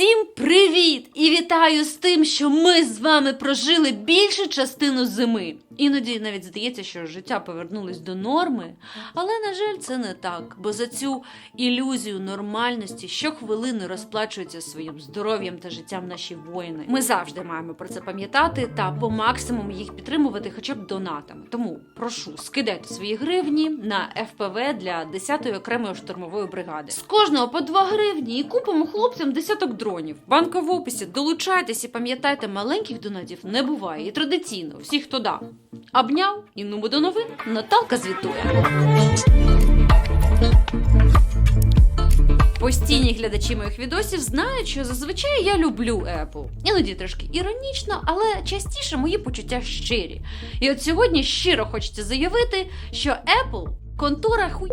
Всім привіт! І вітаю з тим, що ми з вами прожили більшу частину зими. Іноді навіть здається, що життя повернулось до норми, але на жаль, це не так, бо за цю ілюзію нормальності щохвилини розплачуються своїм здоров'ям та життям наші воїни. Ми завжди маємо про це пам'ятати та по максимуму їх підтримувати, хоча б донатами. Тому прошу скидайте свої гривні на ФПВ для 10-ї окремої штурмової бригади. З кожного по 2 гривні і купимо хлопцям десяток дронів. Банка в описі. Долучайтесь і пам'ятайте, маленьких донатів не буває. І традиційно всі, хто дав. Обняв і ну до новин. Наталка звітує. Постійні глядачі моїх відосів знають, що зазвичай я люблю Apple. Іноді трошки іронічно, але частіше мої почуття щирі. І от сьогодні щиро хочеться заявити, що Apple контора хуй.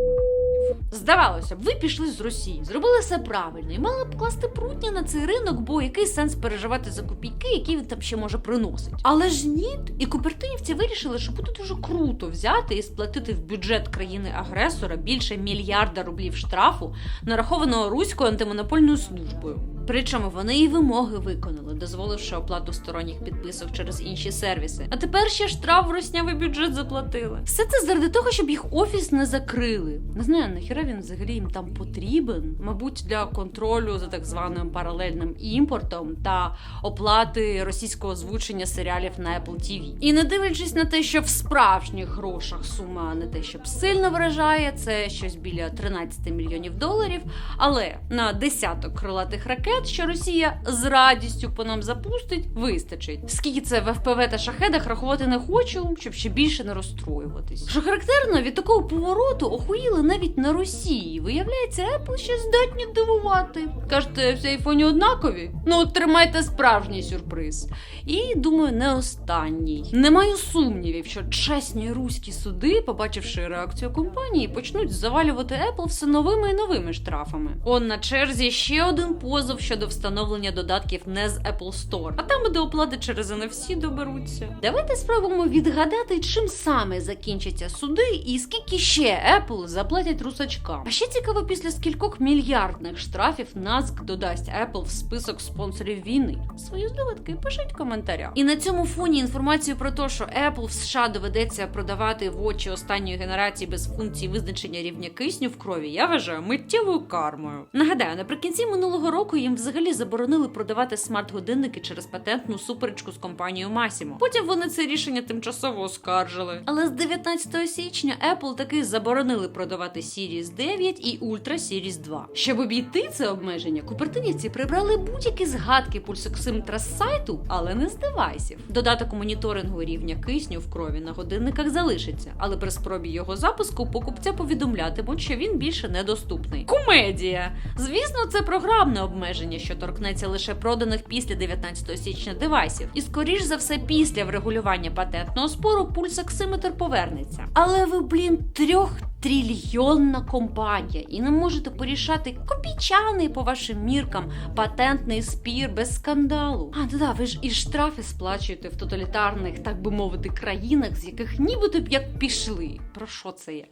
Здавалося б, ви пішли з Росії, зробили все правильно і мали б класти прутня на цей ринок, бо який сенс переживати за копійки, які він там ще може приносить. Але ж ні, і купертинівці вирішили, що буде дуже круто взяти і сплатити в бюджет країни-агресора більше мільярда рублів штрафу, нарахованого руською антимонопольною службою. Причому вони і вимоги виконали, дозволивши оплату сторонніх підписок через інші сервіси. А тепер ще штраф в руснявий бюджет заплатили. Все це заради того, щоб їх офіс не закрили. Не знаю, нахіра він взагалі їм там потрібен. Мабуть, для контролю за так званим паралельним імпортом та оплати російського озвучення серіалів на Apple TV. І не дивлячись на те, що в справжніх грошах сума не те, щоб сильно вражає, це щось біля 13 мільйонів доларів. Але на десяток крилатих ракет, що Росія з радістю по нам запустить, вистачить. Скільки це в ФПВ та шахедах рахувати не хочу, щоб ще більше не розстроюватись. Що характерно, від такого повороту охуїли навіть на Росії. Виявляється, Apple ще здатні дивувати. Кажете, всі айфоні однакові? Ну, от тримайте справжній сюрприз. І думаю, не останній. Не маю сумнівів, що чесні руські суди, побачивши реакцію компанії, почнуть завалювати Apple все новими і новими штрафами. Он на черзі ще один позов щодо встановлення додатків не з Apple Store, а там до оплати через NFC доберуться. Давайте спробуємо відгадати, чим саме закінчаться суди і скільки ще Apple заплатять русачкам. А ще цікаво, після скількох мільярдних штрафів NASC додасть Apple в список спонсорів війни. Свої здогадки пишіть в коментарях. І на цьому фоні інформацію про те, що Apple в США доведеться продавати вочі останньої генерації без функції визначення рівня кисню в крові, я вважаю миттєвою кармою. Нагадаю, наприкінці минулого року їм взагалі заборонили продавати смарт-годинники через патентну суперечку з компанією Massimo. Потім вони це рішення тимчасово оскаржили. Але з 19 січня Apple таки заборонили продавати Series 9 і Ultra Series 2. Щоб обійти це обмеження, купертинівці прибрали будь-які згадки пульсоксиметра з сайту, але не з девайсів. Додаток моніторингу рівня кисню в крові на годинниках залишиться, але при спробі його запуску покупця повідомлятимуть, що він більше недоступний. Кумедія! Звісно, це програмне обмеження, що торкнеться лише проданих після 19 січня девайсів. І скоріш за все, після врегулювання патентного спору пульсоксиметр повернеться. Але ви, блін, трьох. Трильйонна компанія, і не можете порішати копійчаний по вашим міркам патентний спір без скандалу. А да, ви ж і штрафи сплачуєте в тоталітарних, так би мовити, країнах, з яких нібито б як пішли. Про що це я?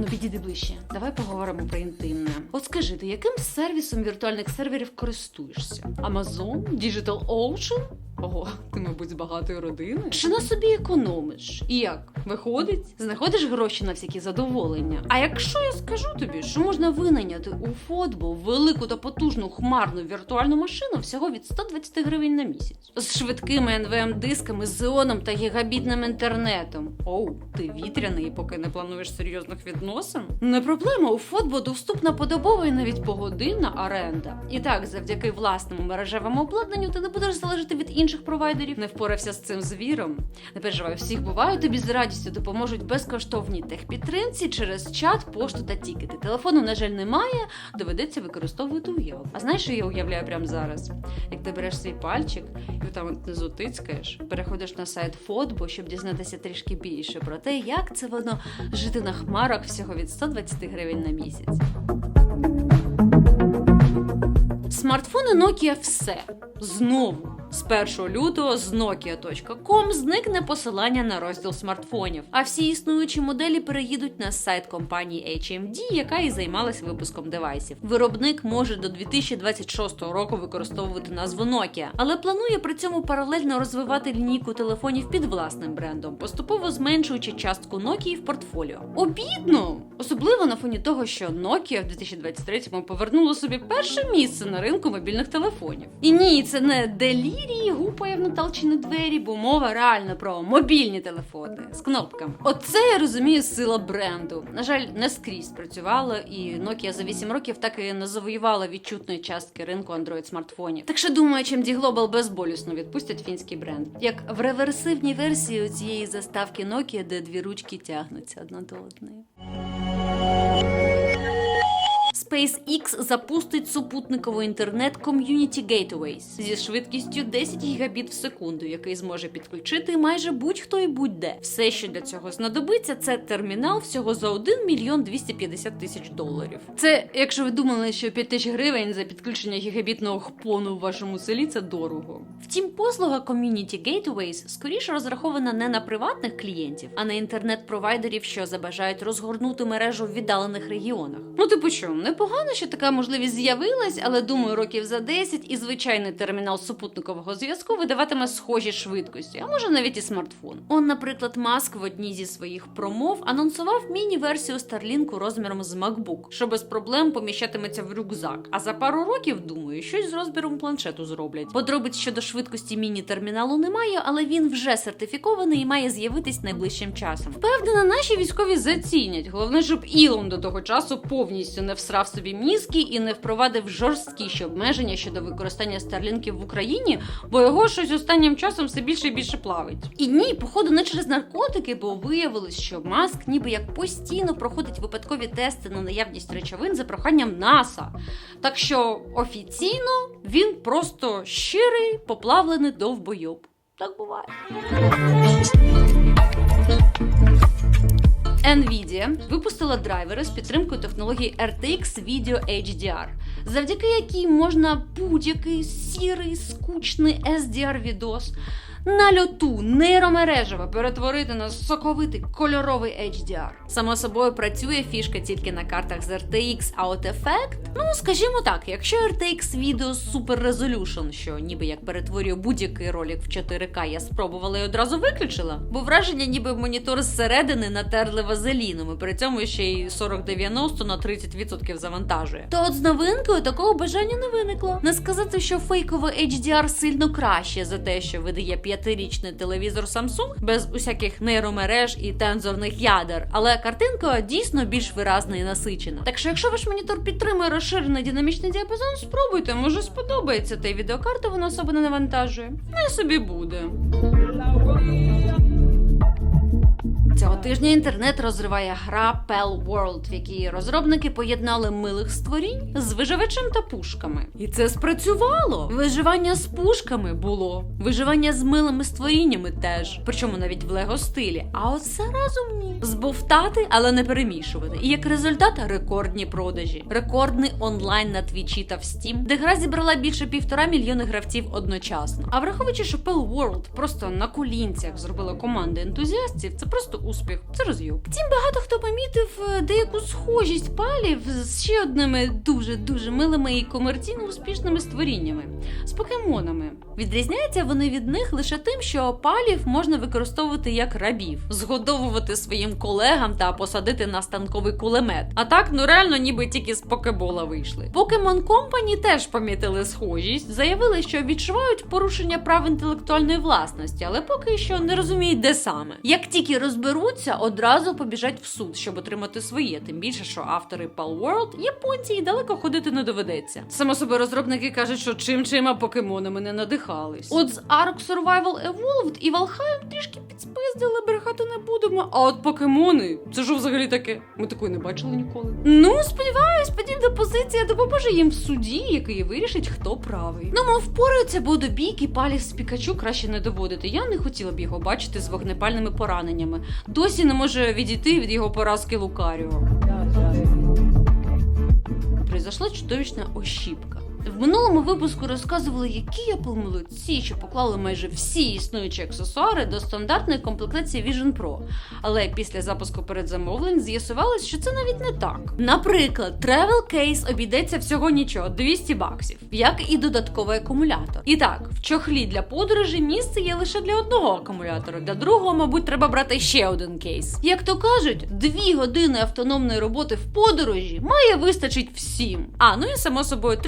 Ану, підійди ближче. Давай поговоримо про інтимне. От скажи, ти яким сервісом віртуальних серверів користуєшся? Amazon? Digital Ocean? Ого, ти, мабуть, з багатої родини? Чи на собі економиш? І як? Виходить? Знаходиш гроші на всякі задоволення? А якщо я скажу тобі, що можна винайняти у Фотбо велику та потужну хмарну віртуальну машину всього від 120 гривень на місяць з швидкими NVM-дисками, з іоном та гігабітним інтернетом. Оу, ти вітряний, поки не плануєш серйозних відносин? Не проблема. У Фотбо доступна подобова і навіть погодинна оренда. І так, завдяки власному мережевому обладнанню, ти не будеш залежати від інших провайдерів. Не впорався з цим звіром. Не переживай, всіх буває, тобі з радістю допоможуть безкоштовній техпідтримці через чат, пошту та тікети. Телефону, на жаль, немає, доведеться використовувати уяву. А знаєш, що я уявляю прямо зараз? Як ти береш свій пальчик і там внизу тицькаєш, переходиш на сайт Фотбо, щоб дізнатися трішки більше про те, як це воно жити на хмарах всього від 120 гривень на місяць. Смартфони Nokia все. Знову. З 1 лютого з Nokia.com зникне посилання на розділ смартфонів, а всі існуючі моделі переїдуть на сайт компанії HMD, яка і займалась випуском девайсів. Виробник може до 2026 року використовувати назву Nokia, але планує при цьому паралельно розвивати лінійку телефонів під власним брендом, поступово зменшуючи частку Nokia в портфоліо. Обідно, особливо на фоні того, що Nokia в 2023-му повернула собі перше місце на ринку мобільних телефонів. І ні, це не делірії гупає в наталчені двері, бо мова реально про мобільні телефони з кнопками. Оце я розумію сила бренду. На жаль, не скрізь працювала, і Nokia за 8 років так і не завоювала відчутної частки ринку Android смартфонів. Так що думаю, чим Global безболісно відпустять фінський бренд. Як в реверсивній версії цієї заставки Nokia, де дві ручки тягнуться одна до одної. SpaceX запустить супутниковий інтернет Community Gateways зі швидкістю 10 гігабіт в секунду, який зможе підключити майже будь-хто і будь-де. Все, що для цього знадобиться, це термінал всього за 1 мільйон 250 тисяч доларів. Це, якщо ви думали, що 5 тисяч гривень за підключення гігабітного хпону в вашому селі, це дорого. Втім, послуга Community Gateways скоріше розрахована не на приватних клієнтів, а на інтернет-провайдерів, що забажають розгорнути мережу в віддалених регіонах. Ну, типу, що, непогано, що така можливість з'явилась, але думаю, років за 10 і звичайний термінал супутникового зв'язку видаватиме схожі швидкості, а може навіть і смартфон. Он, наприклад, Маск в одній зі своїх промов анонсував міні-версію Starlink розміром з MacBook, що без проблем поміщатиметься в рюкзак. А за пару років, думаю, щось з розміром планшету зроблять. Подробиць щодо швидкості міні-терміналу немає, але він вже сертифікований і має з'явитись найближчим часом. Впевнена, наші військові зацінять. Головне, щоб Ілон до того часу повністю не всрав собі мізки і не впровадив жорсткіші обмеження щодо використання старлінків в Україні, бо його щось останнім часом все більше і більше плавить. І ні, походу, не через наркотики, бо виявилось, що маск ніби як постійно проходить випадкові тести на наявність речовин за проханням НАСА. Так що офіційно він просто щирий поплавлений довбойоб. Так буває. Nvidia випустила драйвери з підтримкою технології RTX Video HDR, завдяки якій можна будь-який сірий, скучний SDR-відос на льоту нейромережево перетворити на соковитий кольоровий HDR. Само собою працює фішка тільки на картах з RTX, а от ефект, ну скажімо так, якщо RTX Video Super Resolution, що ніби як перетворює будь-який ролик в 4К, я спробувала і одразу виключила, бо враження, ніби монітор зсередини натерли вазеліном, і при цьому ще й 4090 на 30% завантажує. То от з новинкою такого бажання не виникло. Не сказати, що фейковий HDR сильно краще за те, що видає п'ятирічний телевізор Samsung без усяких нейромереж і тензорних ядер, але картинка дійсно більш виразна і насичена. Так що, якщо ваш монітор підтримує розширений динамічний діапазон, спробуйте, може сподобається, та й відеокарта вона особо не навантажує. Не собі буде. Цього тижня інтернет розриває гра Pell World, в якій розробники поєднали милих створінь з виживачем та пушками. І це спрацювало. Виживання з пушками було, виживання з милими створіннями теж, причому навіть в лего стилі. А все разом ні. Збовтати, але не перемішувати. І як результат рекордні продажі, рекордний онлайн на твічі та в Steam, де гра зібрала більше півтора мільйони гравців одночасно. А враховуючи, що Pell World просто на колінцях зробила команди ентузіастів, це просто успіх. Це розйоб. Втім, багато хто помітив е, деяку схожість палів з ще одними дуже дуже милими і комерційно успішними створіннями з покемонами. Відрізняються вони від них лише тим, що палів можна використовувати як рабів, згодовувати своїм колегам та посадити на станковий кулемет. А так, ну реально, ніби тільки з покебола вийшли. Pokemon Company теж помітили схожість, заявили, що відчувають порушення прав інтелектуальної власності, але поки що не розуміють, де саме. Як тільки розберуться, одразу побіжать в суд, щоб отримати своє. Тим більше, що автори Pal World японці і далеко ходити не доведеться. Само собою розробники кажуть, що чим чим а покемонами не надихались. От з Ark Survival Evolved і Valheim трішки підспиздили, брехати не будемо. А от покемони, це що взагалі таке? Ми такої не бачили ніколи. Ну, сподіваюсь, подібна позиція допоможе їм в суді, який вирішить, хто правий. Ну, мов впораються, бо до бійки палів з Пікачу краще не доводити. Я не хотіла б його бачити з вогнепальними пораненнями. Досі не може відійти від його поразки Лукаріо. Прийшла чудовищна ощіпка. В минулому випуску розказували, які Apple молодці, що поклали майже всі існуючі аксесуари до стандартної комплектації Vision Pro. Але після запуску передзамовлень з'ясувалось, що це навіть не так. Наприклад, Travel Case обійдеться всього нічого 200 баксів, як і додатковий акумулятор. І так, в чохлі для подорожі місце є лише для одного акумулятора, для другого, мабуть, треба брати ще один кейс. Як то кажуть, дві години автономної роботи в подорожі має вистачить всім. А ну і само собою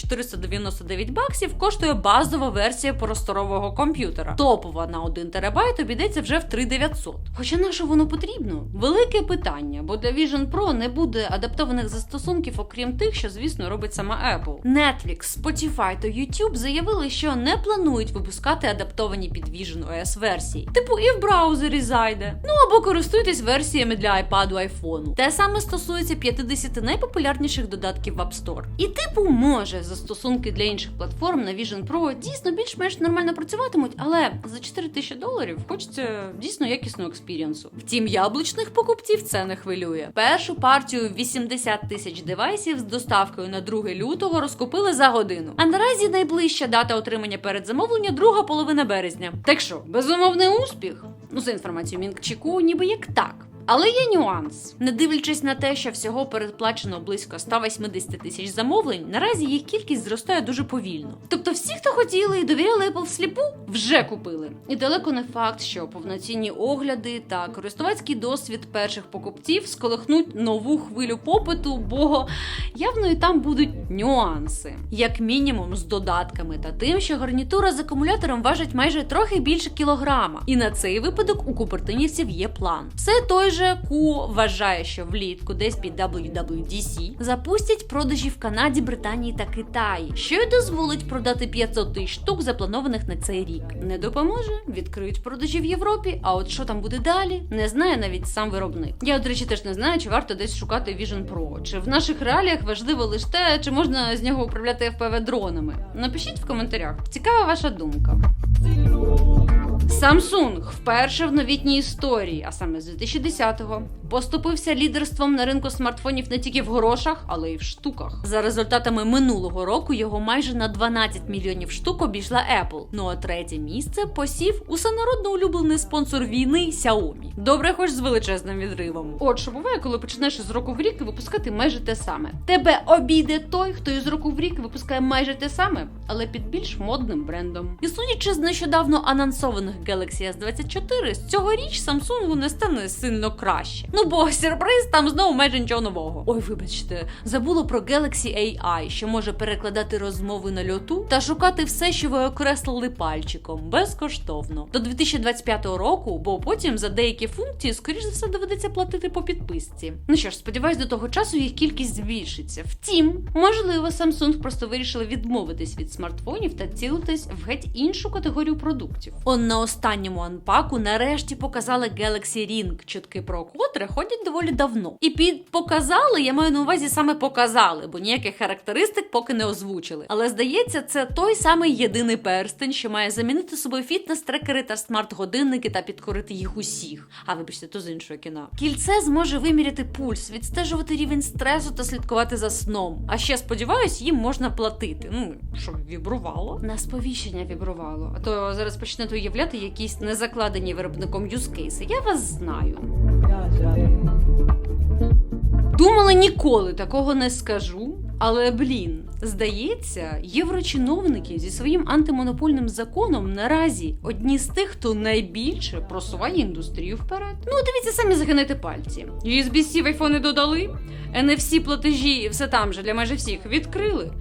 3499 баксів коштує базова версія просторового комп'ютера. Топова на 1 терабайт обійдеться вже в 3900. Хоча на що воно потрібно? Велике питання, бо для Vision Pro не буде адаптованих застосунків, окрім тих, що звісно робить сама Apple. Netflix, Spotify та YouTube заявили, що не планують випускати адаптовані під Vision OS версії. Типу і в браузері зайде. Ну або користуйтесь версіями для iPad, iPhone. Те саме стосується 50 найпопулярніших додатків в App Store. І типу, може, застосунки для інших платформ на Vision Pro дійсно більш-менш нормально працюватимуть, але за 4 тисячі доларів хочеться дійсно якісного експірієнсу. Втім, яблучних покупців це не хвилює. Першу партію 80 тисяч девайсів з доставкою на 2 лютого розкупили за годину. А наразі найближча дата отримання передзамовлення друга половина березня. Так що, безумовний успіх? Ну, за інформацією Мінкчіку, ніби як так. Але є нюанс. Не дивлячись на те, що всього передплачено близько 180 тисяч замовлень, наразі їх кількість зростає дуже повільно. Тобто, всі, хто хотіли і довіряли Apple всліпу, вже купили. І далеко не факт, що повноцінні огляди та користувацький досвід перших покупців сколихнуть нову хвилю попиту, бо явно і там будуть нюанси, як мінімум з додатками та тим, що гарнітура з акумулятором важить майже трохи більше кілограма. І на цей випадок у купертинівців є план. Все той же Ку вважає, що влітку десь під WWDC запустять продажі в Канаді, Британії та Китаї, що й дозволить продати 500 тисяч штук, запланованих на цей рік. Не допоможе, відкриють продажі в Європі. А от що там буде далі, не знає навіть сам виробник. Я, до речі, теж не знаю, чи варто десь шукати Vision Pro. Чи в наших реаліях важливо лише те, чи можна з нього управляти FPV дронами. Напишіть в коментарях. Цікава ваша думка. Samsung вперше в новітній історії, а саме з 2010-го, поступився лідерством на ринку смартфонів не тільки в грошах, але й в штуках. За результатами минулого року його майже на 12 мільйонів штук обійшла Apple. Ну а третє місце посів усенародно улюблений спонсор війни Xiaomi. Добре, хоч з величезним відривом. От що буває, коли почнеш із року в рік випускати майже те саме. Тебе обійде той, хто із року в рік випускає майже те саме, але під більш модним брендом. І судячи з нещодавно анонсованих Galaxy S24, з цьогоріч Samsung не стане сильно краще. Ну бо сюрприз там знову майже нічого нового. Ой, вибачте, забула про Galaxy AI, що може перекладати розмови на льоту та шукати все, що ви окреслили пальчиком, безкоштовно до 2025 року, бо потім за деякі функції, скоріш за все, доведеться платити по підписці. Ну що ж, сподіваюсь, до того часу їх кількість збільшиться. Втім, можливо, Samsung просто вирішили відмовитись від смартфонів та цілитись в геть іншу категорію продуктів. Он на останньому анпаку нарешті показали Galaxy Ring, чутки про котре ходять доволі давно. І під показали, я маю на увазі саме показали, бо ніяких характеристик поки не озвучили. Але здається, це той самий єдиний перстень, що має замінити собою фітнес-трекери та смарт-годинники та підкорити їх усіх. А вибачте, то з іншого кіна. Кільце зможе виміряти пульс, відстежувати рівень стресу та слідкувати за сном. А ще сподіваюсь, їм можна платити. Ну щоб вібрувало. На сповіщення вібрувало. А то зараз почнете уявляти якісь незакладені виробником юзкейси. Я вас знаю. Думала, ніколи такого не скажу. Але блін, здається, єврочиновники зі своїм антимонопольним законом наразі одні з тих, хто найбільше просуває індустрію вперед. Ну, дивіться, самі загинайте пальці. USB-C в айфони додали, NFC платежі все там же для майже всіх відкрили.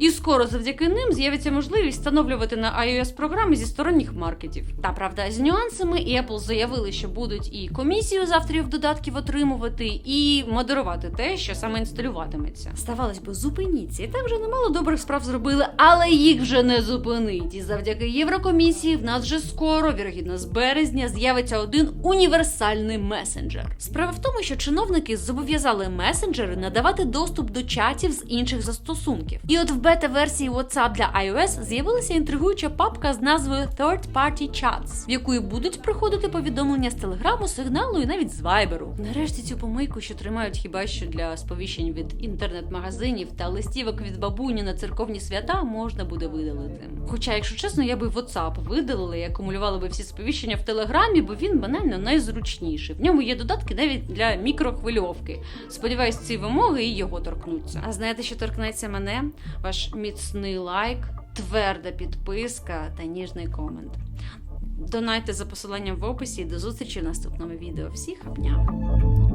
І скоро завдяки ним з'явиться можливість встановлювати на iOS програми зі сторонніх маркетів. Та правда, з нюансами і Apple заявили, що будуть і комісію з авторів додатків отримувати, і модерувати те, що саме інсталюватиметься. Ставалось би, зупиніться, і так вже немало добрих справ зробили, але їх вже не зупинить. І завдяки Єврокомісії в нас вже скоро, вірогідно, з березня, з'явиться один універсальний месенджер. Справа в тому, що чиновники зобов'язали месенджери надавати доступ до чатів з інших застосунків. І от в бета-версії WhatsApp для iOS з'явилася інтригуюча папка з назвою Third Party Chats, в яку будуть приходити повідомлення з телеграму, сигналу і навіть з вайберу. Нарешті цю помийку, що тримають хіба що для сповіщень від інтернет-магазинів та листівок від бабуні на церковні свята, можна буде видалити. Хоча, якщо чесно, я би WhatsApp видалила і акумулювала би всі сповіщення в телеграмі, бо він банально найзручніший. В ньому є додатки навіть для мікрохвильовки. Сподіваюсь, ці вимоги і його торкнуться. А знаєте, що торкнеться мене? Ваш міцний лайк, тверда підписка та ніжний комент. Донайте за посиланням в описі і до зустрічі в наступному відео. Всіх обняв!